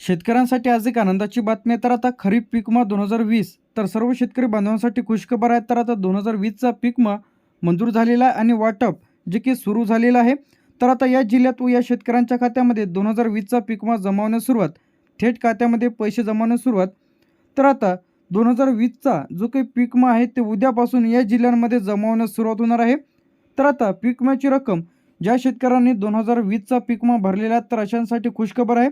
शेतकऱ्यांसाठी आज एक आनंदाची बातमी तर आता खरीप पीकमा दोन हजार वीस. तर सर्व शेतकरी बांधवांसाठी खुशखबर आहे तर आता दोन हजार वीसचा पिकमा मंजूर झालेला आहे आणि वाटप जे की सुरू झालेलं आहे. तर आता या जिल्ह्यात व या शेतकऱ्यांच्या खात्यामध्ये दोन हजार वीसचा पीकमा जमावण्यास सुरुवात. थेट खात्यामध्ये पैसे जमावण्यास सुरुवात. तर आता दोन हजार वीसचा जो काही पिकमा आहे ते उद्यापासून या जिल्ह्यांमध्ये जमावण्यास सुरुवात होणार आहे. तर आता पीक विम्याची रक्कम ज्या शेतकऱ्यांनी दोन हजार वीसचा पिकमा भरलेला आहे तर अशांसाठी खुशखबर आहे.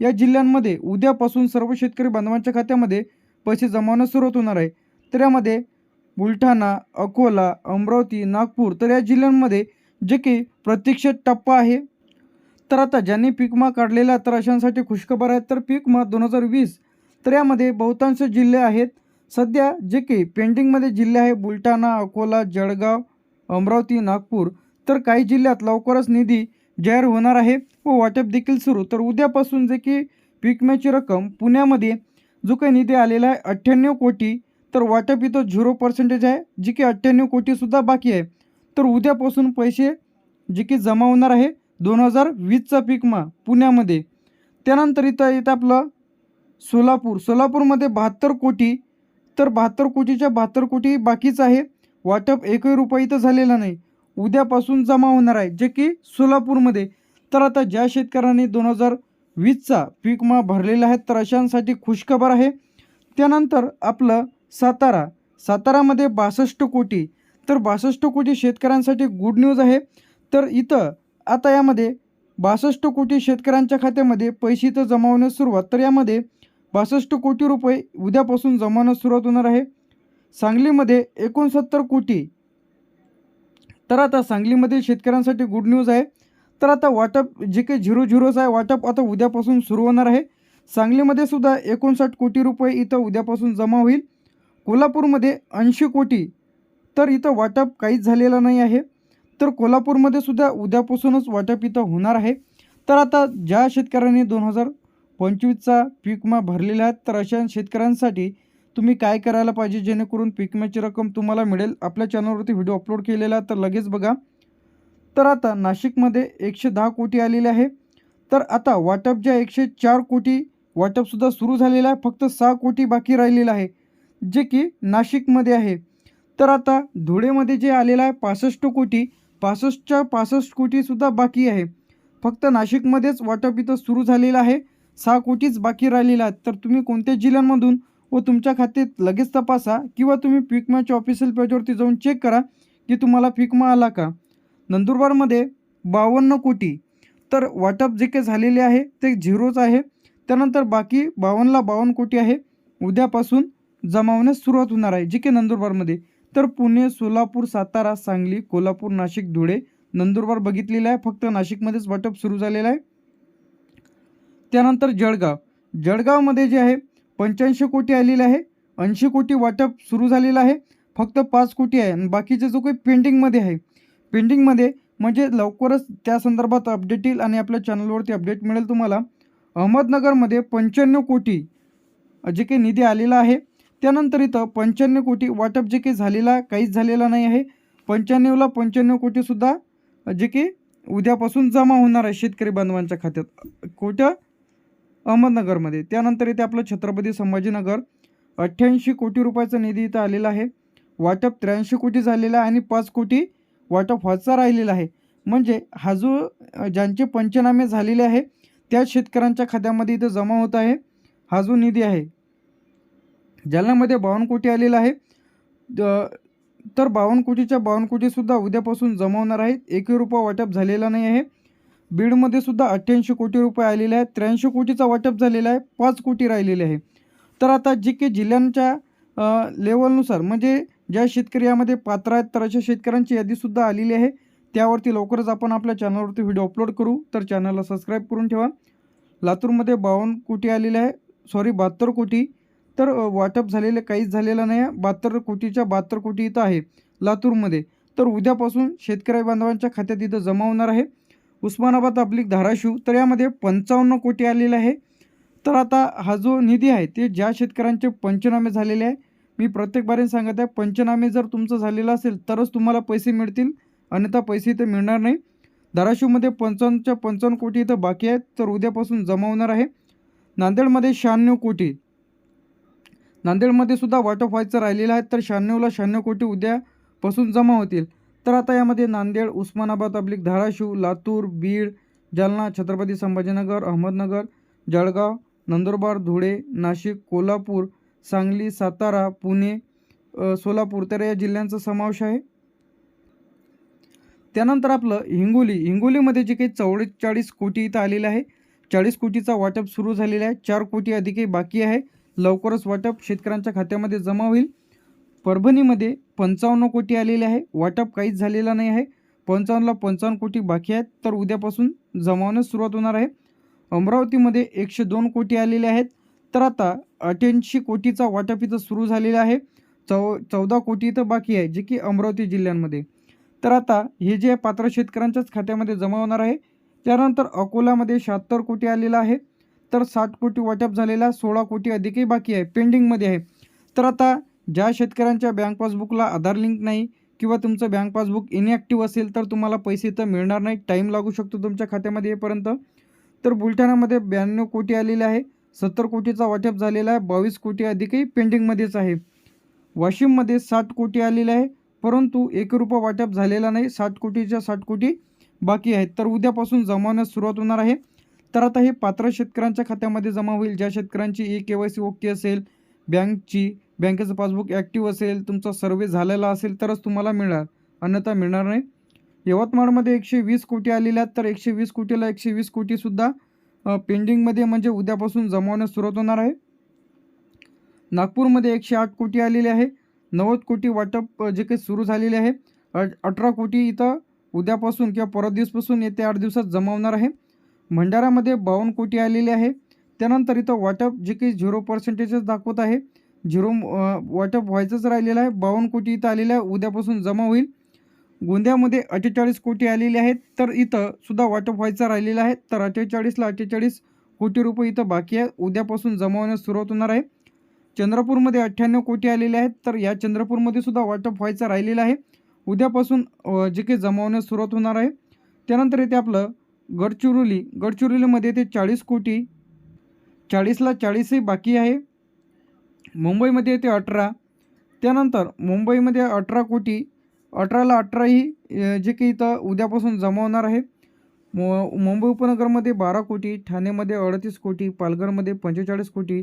या जिल्ह्यांमध्ये उद्यापासून सर्व शेतकरी बांधवांच्या खात्यामध्ये पैसे जमावण्यास सुरुवात होणार आहे. तर यामध्ये बुलढाणा अकोला अमरावती नागपूर तर या जिल्ह्यांमध्ये जे काही प्रत्यक्ष टप्पा आहे. तर आता ज्यांनी पीकमा काढलेला तर अशांसाठी खुशखबर आहे तर पीक दोन हजार वीस तर यामध्ये बहुतांश जिल्हे आहेत. सध्या जे काही पेंडिंगमध्ये जिल्हे आहे बुलढाणा अकोला जळगाव अमरावती नागपूर तर काही जिल्ह्यात लवकरच निधी जाहीर होणार आहे व वाटप देखील सुरू. तर उद्यापासून जे की पीक मॅची रक्कम पुण्यामध्ये जो काही निधी आलेला आहे अठ्ठ्याण्णव कोटी तर वाटप इथं झिरो पर्सेंटेज आहे जी की अठ्ठ्याण्णव कोटीसुद्धा बाकी आहे. तर उद्यापासून पैसे जे की जमा होणार आहे दोन हजार वीसचा पीक पुण्यामध्ये. त्यानंतर इथं येतं आपलं सोलापूर. सोलापूरमध्ये बहात्तर कोटी तर बहात्तर कोटीच्या बहात्तर कोटी बाकीच आहे. वाटप एकही रुपया इथं झालेला नाही. उद्यापासून जमा होणार आहे जे की सोलापूरमध्ये. तर आता ज्या शेतकऱ्यांनी दोन हजार वीसचा पीक विमा भरलेला आहे तर अशांसाठी खुशखबर आहे. त्यानंतर आपलं सातारा. सातारामध्ये बासष्ट कोटी. तर बासष्ट कोटी शेतकऱ्यांसाठी गुड न्यूज आहे. तर इथं आता यामध्ये बासष्ट कोटी शेतकऱ्यांच्या खात्यामध्ये पैसे इथं जमा होण्यास सुरुवात. तर यामध्ये बासष्ट कोटी रुपये उद्यापासून जमा होण्यास सुरुवात होणार आहे. सांगलीमध्ये एकोणसत्तर कोटी. तर आता सांगलीमधील शेतकऱ्यांसाठी गुड न्यूज आहे. तर आता वाटप जे काही झिरो झिरोच आहे वाटप आता उद्यापासून सुरू होणार आहे. सांगलीमध्ये सुद्धा एकोणसाठ कोटी रुपये इथं उद्यापासून जमा होईल. कोल्हापूरमध्ये ऐंशी कोटी. तर इथं वाटप काहीच झालेलं नाही आहे. तर कोल्हापूरमध्ये सुद्धा उद्यापासूनच वाटप इथं होणार आहे. तर आता ज्या शेतकऱ्यांनी दोन हजार पंचवीसचा पीक विमा भरलेला आहे तर अशा शेतकऱ्यांसाठी तुम्ही काय करायला पाहिजे जेणेकरून पीक विम्याची रक्कम तुम्हाला मिळेल? आपल्या चॅनलवरती व्हिडिओ अपलोड केलेला आहे तर लगेच बघा. तर आता नाशिकमध्ये एकशे दहा कोटी आलेले आहे. तर आता वाटप जे एकशे चार कोटी वाटपसुद्धा सुरू झालेलं आहे फक्त सहा कोटी बाकी राहिलेलं आहे जे की नाशिकमध्ये आहे. तर आता धुळेमध्ये जे आलेलं आहे पासष्ट कोटी पासष्टच्या पासष्ट कोटीसुद्धा बाकी आहे. फक्त नाशिकमध्येच वाटप इथं सुरू झालेलं आहे सहा कोटीच बाकी राहिलेला आहे. तर तुम्ही कोणत्या जिल्ह्यांमधून व तुमच्या खात्यात लगेच तपासा किंवा तुम्ही पीक विम्याच्या ऑफिशियल पेजवरती जाऊन चेक करा की तुम्हाला पीक विमा आला का. नंदुरबारमध्ये बावन्न कोटी. तर वाटप जे काही झालेले आहे ते झिरोच आहे. त्यानंतर बाकी बावन्नला बावन्न कोटी आहे. उद्यापासून जमावण्यास सुरुवात होणार आहे. जे काही नंदुरबारमध्ये. तर पुणे सोलापूर सातारा सांगली कोल्हापूर नाशिक धुळे नंदुरबार बघितलेलं आहे. फक्त नाशिकमध्येच वाटप सुरू झालेलं आहे. त्यानंतर जळगाव. जळगावमध्ये जे आहे पंच्याऐंशी कोटी आलेली आहे ऐंशी कोटी वाटप सुरू झालेलं आहे फक्त पाच कोटी आहे. आणि बाकीचे जो काही पेंडिंगमध्ये आहे पेंडिंगमध्ये म्हणजे लवकरच त्या संदर्भात अपडेट येईल आणि आपल्या चॅनलवरती अपडेट मिळेल तुम्हाला. अहमदनगरमध्ये पंच्याण्णव कोटी जे काही निधी आलेला आहे त्यानंतर इथं पंच्याण्णव कोटी वाटप जे काही झालेला काहीच झालेला नाही आहे. पंच्याण्णवला पंच्याण्णव कोटीसुद्धा जे की उद्यापासून जमा होणार आहे शेतकरी बांधवांच्या खात्यात. कुठं अहमदनगरमध्ये. त्यानंतर इथे आपलं छत्रपती संभाजीनगर अठ्ठ्याऐंशी कोटी रुपयाचा निधी इथं आलेला आहे. वाटप त्र्याऐंशी कोटी झालेला आहे आणि पाच कोटी वाटप व्हायचा राहिलेला आहे. म्हणजे हा जो ज्यांचे पंचनामे झालेले आहे त्या शेतकऱ्यांच्या खात्यामध्ये इथं जमा होत आहे. हा जो निधी आहे जालन्यामध्ये बावन्न कोटी आलेला आहे. तर बावन्न कोटीच्या बावन्न कोटीसुद्धा उद्यापासून जमा होणार आहेत. एकही रुपया वाटप झालेला नाही आहे. बीडमध्ये सुद्धा अठ्ठ्याऐंशी कोटी रुपये आलेले आहेत. त्र्याऐंशी कोटीचा वाटप झालेला आहे. पाच कोटी राहिलेले आहे. तर आता जे काही जिल्ह्यांच्या लेवलनुसार म्हणजे ज्या शेतकरी यामध्ये पात्र आहेत तर अशा शेतकऱ्यांची यादीसुद्धा आलेली आहे. त्यावरती लवकरच आपण आपल्या चॅनलवरती व्हिडिओ अपलोड करू. तर चॅनलला सबस्क्राईब करून ठेवा. लातूरमध्ये बावन्न कोटी आलेले आहे. सॉरी बहात्तर कोटी. तर वाटप झालेले काहीच झालेलं नाही आहे. बहात्तर कोटीच्या बहात्तर कोटी इथं आहे लातूरमध्ये. तर उद्यापासून शेतकरी बांधवांच्या खात्यात इथं जमा होणार आहे. उस्मानाबाद अब्लिक धाराशिव तर यामध्ये पंचावन्न कोटी आलेला आहे. तर आता हा जो निधी आहे ते ज्या शेतकऱ्यांचे पंचनामे झालेले आहे मी प्रत्येक बारीने सांगत आहे पंचनामे जर तुमचं झालेलं असेल तरच तुम्हाला पैसे मिळतील अन्यथा पैसे इथं मिळणार नाही. धाराशिवमध्ये पंचावन्नच्या पंचावन्न कोटी इथं बाकी आहेत तर उद्यापासून जमा होणार आहे. नांदेडमध्ये शहाण्णव कोटी. नांदेडमध्ये सुद्धा वाटप व्हायचं राहिलेलं आहे तर शहाण्णवला शहाण्णव कोटी उद्यापासून जमा होतील. तर आता यामध्ये नांदेड उस्मानाबाद अब्लिक धाराशिव लातूर बीड जालना छत्रपती संभाजीनगर अहमदनगर जळगाव नंदुरबार धुळे नाशिक कोल्हापूर सांगली सातारा पुणे सोलापूर. तर या जिल्ह्यांचा समावेश आहे. त्यानंतर आपलं हिंगोली. हिंगोलीमध्ये जे काही चौवेचाळीस कोटी इथं आलेलं आहे चाळीस कोटीचा वाटप सुरू झालेला आहे. चार कोटी अधिकही बाकी आहे. लवकरच वाटप शेतकऱ्यांच्या खात्यामध्ये जमा होईल. परभणीमध्ये पंचावन्न कोटी आलेले आहे. वाटप काहीच झालेला नाही आहे. पंचावन्नला पंचावन्न कोटी बाकी आहेत तर उद्यापासून जमावण्यास सुरुवात होणार आहे. अमरावतीमध्ये एकशे दोन कोटी आलेले आहेत तर आता अठ्ठ्याऐंशी कोटीचा वाटप इथं सुरू झालेला आहे. चौ चौदा कोटी इथं बाकी आहे जे की अमरावती जिल्ह्यांमध्ये. तर आता हे जे पात्र शेतकऱ्यांच्याच खात्यामध्ये जमा होणार आहे त्यानंतर अकोल्यामध्ये शहात्तर कोटी आलेला आहे तर साठ कोटी वाटप झालेला सोळा कोटी अधिकही बाकी आहे पेंडिंगमध्ये आहे. तर आता ज्या शेतकऱ्यांच्या बँक पासबुकला आधार लिंक नाही किंवा तुमचं बँक पासबुक इनॲक्टिव्ह असेल तर तुम्हाला पैसे तर मिळणार नाही टाईम लागू शकतो तुमच्या खात्यामध्ये येईपर्यंत. तर बुलढाण्यामध्ये ब्याण्णव कोटी आलेले आहे. सत्तर कोटीचा वाटप झालेला आहे. बावीस कोटी अधिकही पेंडिंगमध्येच आहे. वाशिममध्ये साठ कोटी आलेले आहे. परंतु एक रुपये वाटप झालेला नाही. साठ कोटीच्या साठ कोटी बाकी आहेत. तर उद्यापासून जमा होण्यास सुरुवात होणार आहे. तर आता हे पात्र शेतकऱ्यांच्या खात्यामध्ये जमा होईल. ज्या शेतकऱ्यांची E K Y C okay असेल बँकची बँकेचं पासबुक ॲक्टिव्ह असेल तुमचा सर्वे झालेला असेल तरच तुम्हाला मिळणार. अन्यथा मिळणार नाही. यवतमाळमध्ये एकशे वीस कोटी आलेल्या आहेत तर एकशे वीस कोटीला एकशे वीस कोटीसुद्धा पेंडिंगमध्ये म्हणजे उद्यापासून जमावण्यास सुरुवात होणार आहे. नागपूरमध्ये एकशे आठ कोटी आलेले आहे नव्वद कोटी वाटप जे काही सुरू झालेले आहे अ- अठरा कोटी इथं उद्यापासून किंवा परत दिवसपासून येत्या आठ दिवसात जमावणार आहे. भंडाऱ्यामध्ये बावन्न कोटी आलेले आहे त्यानंतर इथं वाटप जे काही झिरो पर्सेंटेजच दाखवत आहे झिरो वाटप व्हायचंच राहिलेलं आहे. बावन्न कोटी इथं आलेलं आहे. उद्यापासून जमा होईल. गोंदियामध्ये अठ्ठेचाळीस कोटी आलेले आहेत. तर इथं सुद्धा वाटप व्हायचं राहिलेलं आहे. तर अठ्ठेचाळीसला अठ्ठेचाळीस कोटी रुपये इथं बाकी आहे. उद्यापासून जमा होण्यास सुरुवात होणार आहे. चंद्रपूरमध्ये अठ्ठ्याण्णव कोटी आलेले आहेत. तर या चंद्रपूरमध्ये सुद्धा वाटप व्हायचं राहिलेलं आहे. उद्यापासून जे काही जमा होण्यास सुरुवात होणार आहे. त्यानंतर येते आपलं गडचिरोली. गडचिरोलीमध्ये ते चाळीस कोटी. चाळीसला चाळीसही बाकी आहे. मुंबईमध्ये येते अठरा. त्यानंतर मुंबईमध्ये अठरा कोटी अठराला अठराही जे काही इथं उद्यापासून जमा होणार आहे मु मुंबई उपनगरमध्ये बारा कोटी ठाणेमध्ये अडतीस कोटी पालघरमध्ये पंचेचाळीस कोटी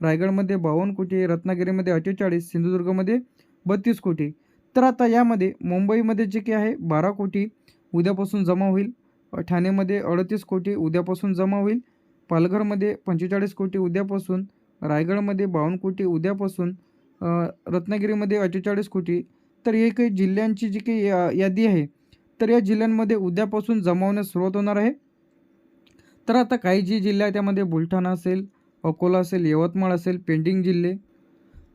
रायगडमध्ये बावन्न कोटी रत्नागिरीमध्ये अठ्ठेचाळीस सिंधुदुर्गमध्ये बत्तीस कोटी. तर आता यामध्ये मुंबईमध्ये जे काही आहे बारा कोटी उद्यापासून जमा होईल. ठाणेमध्ये अडतीस कोटी उद्यापासून जमा होईल. पालघरमध्ये पंचेचाळीस कोटी उद्यापासून रायगडमध्ये बावन्न कोटी उद्यापासून रत्नागिरीमध्ये अठ्ठेचाळीस कोटी. तर हे काही जिल्ह्यांची जी काही या यादी आहे तर या जिल्ह्यांमध्ये उद्यापासून जमावण्यास सुरुवात होणार आहे. तर आता काही जी जिल्हे आहे त्यामध्ये बुलढाणा असेल अकोला असेल यवतमाळ असेल पेंडिंग जिल्हे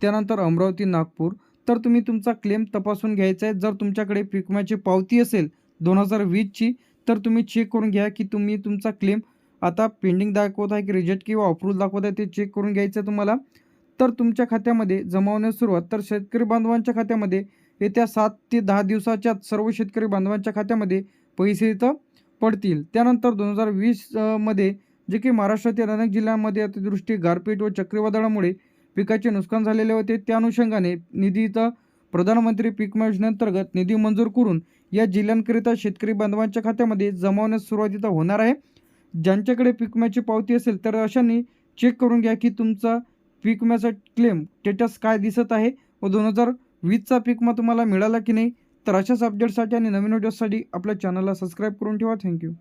त्यानंतर अमरावती नागपूर. तर तुम्ही तुमचा क्लेम तपासून घ्यायचा आहे. जर तुमच्याकडे पीक विम्याची पावती असेल दोन हजार वीसची तर तुम्ही चेक करून घ्या की तुम्ही तुमचा क्लेम आता पेंडिंग दाखवत आहे की रिजेक्ट किंवा अप्रूव्ह दाखवत आहे ते चेक करून घ्यायचं आहे तुम्हाला. तर तुमच्या खात्यामध्ये जमा होण्यास सुरुवात तर शेतकरी बांधवांच्या खात्यामध्ये येत्या सात ते दहा दिवसाच्या सर्व शेतकरी बांधवांच्या खात्यामध्ये पैसे इथं पडतील. त्यानंतर दोन हजार वीसमध्ये जे की महाराष्ट्रातील अनेक जिल्ह्यांमध्ये अतिवृष्टी गारपीट व चक्रीवादळामुळे पिकाचे नुकसान झालेले होते. त्या अनुषंगाने निधी इथं प्रधानमंत्री पीक विमा योजनेअंतर्गत निधी मंजूर करून या जिल्ह्यांकरिता शेतकरी बांधवांच्या खात्यामध्ये जमावण्यास सुरुवात इथं होणार आहे. ज्यांच्याकडे पीक विम्याची पावती असेल तर अशांनी चेक करून घ्या की तुमचा पीक विम्याचा क्लेम स्टेटस काय दिसत आहे व दोन हजार वीसचा पीक विमा तुम्हाला मिळाला की नाही? तर अशाच अपडेटसाठी आणि नवीन व्हिडिओसाठी आपल्या चॅनलला सबस्क्राईब करून ठेवा. थँक्यू